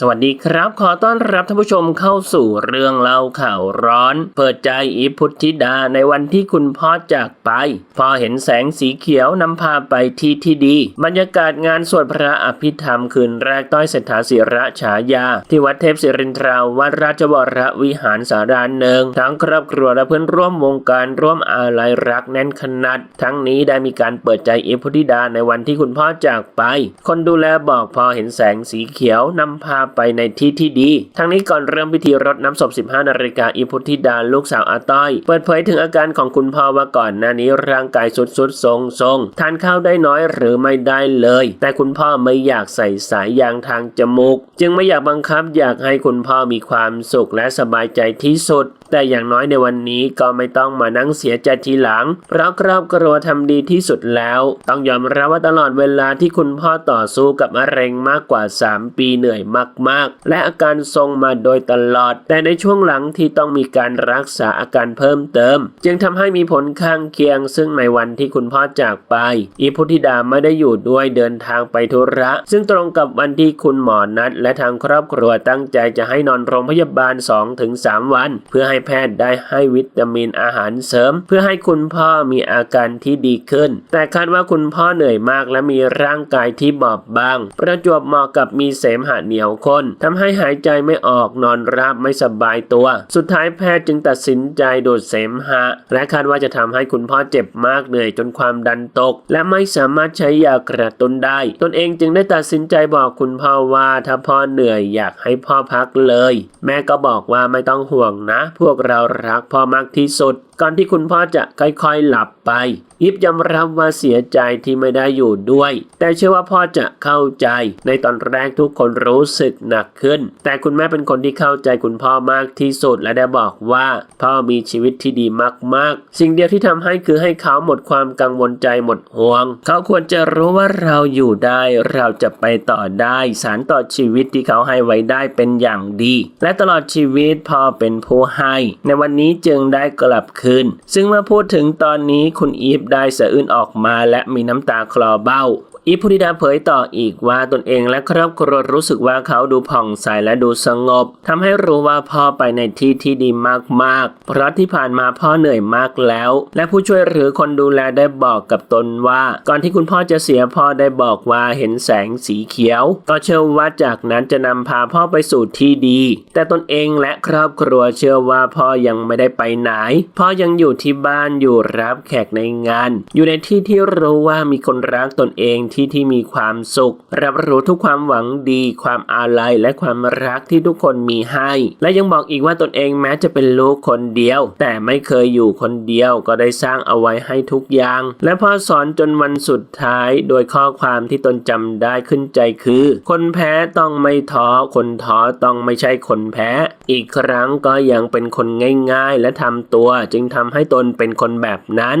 สวัสดีครับ ขอต้อนรับท่านผู้ชมเข้าสู่เรื่องเล่าข่าวร้อน เปิดใจอีพุทธิดาในวันที่คุณพ่อจากไป พอเห็นแสงสีเขียวนำพาไปที่ที่ดี บรรยากาศงานสวดพระอภิธรรมคืนแรกต้อยเศรษฐาศิระฉายา ที่วัดเทพศิรินทราวัดราชวรวิหารสารานเนืองทั้งครอบครัวและเพื่อนร่วมวงการร่วมอาลัยรักแน่นขนาดทั้งนี้ได้มีการเปิดใจอีพุทธิดาในวันที่คุณพ่อจากไป คนดูแลบอกพอเห็นแสงสีเขียวนำพาไปในที่ที่ดี ทั้งนี้ก่อนเริ่มพิธีรดน้ำศพ 15 นาฬิกาอีพุทธิดาลูกสาวอาต้อย เปิดเผยถึงอาการของคุณพ่อว่าก่อนหน้านี้ร่างกายสุดสุดทรงทรงทานข้าวได้น้อยหรือไม่ได้เลย แต่คุณพ่อไม่อยากใส่สายยางทางจมูก จึงไม่อยากบังคับอยากให้คุณพ่อมีความสุขและสบายใจที่สุดแต่อย่างน้อยในวันนี้ก็ไม่ต้องมานั่งเสียใจทีหลัง เพราะครอบครัวทำดีที่สุดแล้ว ต้องยอมรับว่าตลอดเวลาที่คุณพ่อต่อสู้กับมะเร็งมากกว่า 3 ปีเหนื่อยมากๆ และอาการทรงมาโดยตลอด แต่ในช่วงหลังที่ต้องมีการรักษาอาการเพิ่มเติม จึงทำให้มีผลข้างเคียง ซึ่งในวันที่คุณพ่อจากไป อีพุทธิดาไม่ได้อยู่ด้วยเดินทางไปธุระ ซึ่งตรงกับวันที่คุณหมอนัด และทางครอบครัวตั้งใจจะให้นอนโรงพยาบาล 2-3 วัน เพื่อให้แพทย์ได้ให้วิตามินอาหารเสริม เพื่อให้คุณพ่อมีอาการที่ดีขึ้น แต่คาดว่าคุณพ่อเหนื่อยมากและมีร่างกายที่บอบบาง ประจวบเหมาะกับมีเสมหะเหนียวข้นทำให้หายใจไม่ออกนอนราบไม่สบายตัว สุดท้ายแพทย์จึงตัดสินใจดูดเสมหะ และคาดว่าจะทำให้คุณพ่อเจ็บมากเหนื่อยจนความดันตก และไม่สามารถใช้ยากระตุ้นได้ ตนเองจึงได้ตัดสินใจบอกคุณพ่อว่าถ้าพ่อเหนื่อยอยากให้พ่อพักเลย แม่ก็บอกว่าไม่ต้องห่วงนะวกเรารักพ่อมากที่สุด ก่อนที่คุณพ่อจะค่อยๆหลับไป ยิบยอมรับว่าเสียใจที่ไม่ได้อยู่ด้วย แต่เชื่อว่าพ่อจะเข้าใจ ในตอนแรกทุกคนรู้สึกหนักขึ้น แต่คุณแม่เป็นคนที่เข้าใจคุณพ่อมากที่สุดและได้บอกว่า พ่อมีชีวิตที่ดีมากๆ สิ่งเดียวที่ทำให้คือให้เขาหมดความกังวลใจหมดห่วง เขาควรจะรู้ว่าเราอยู่ได้เราจะไปต่อได้สารต่อชีวิตที่เขาให้ไว้ได้เป็นอย่างดี และตลอดชีวิตพ่อเป็นผู้ให้ ในวันนี้จึงได้กลับคืนซึ่งเมื่อพูดถึงตอนนี้คุณอีฟได้สะอื้นออกมาและมีน้ำตาคลอเบ้า อีพุทธิดาเผยต่ออีกว่าตนเองและครอบครัวรู้สึกว่าเขาดูผ่องใสและดูสงบทำให้รู้ว่าพ่อไปในที่ที่ดีมากๆ เพราะที่ผ่านมาพ่อเหนื่อยมากแล้ว และผู้ช่วยหรือคนดูแลได้บอกกับตนว่า ก่อนที่คุณพ่อจะเสียพ่อได้บอกว่าเห็นแสงสีเขียว ก็เชื่อว่าจากนั้นจะนำพาพ่อไปสู่ที่ดี แต่ตนเองและครอบครัวเชื่อว่าพ่อยังไม่ได้ไปไหน พ่อยังอยู่ที่บ้านอยู่รับแขกในงาน อยู่ในที่ที่รู้ว่ามีคนรักตนเองที่ที่มีความสุข รับรู้ทุกความหวังดี ความอาลัยและความรักที่ทุกคนมีให้ และยังบอกอีกว่าตนเองแม้จะเป็นลูกคนเดียว แต่ไม่เคยอยู่คนเดียวก็ได้สร้างเอาไว้ให้ทุกอย่าง และพ่อสอนจนวันสุดท้าย โดยข้อความที่ตนจำได้ขึ้นใจคือ คนแพ้ต้องไม่ท้อคนท้อต้องไม่ใช่คนแพ้ อีกครั้งก็ยังเป็นคนง่าย ๆ และทำตัว จึงทำให้ตนเป็นคนแบบนั้น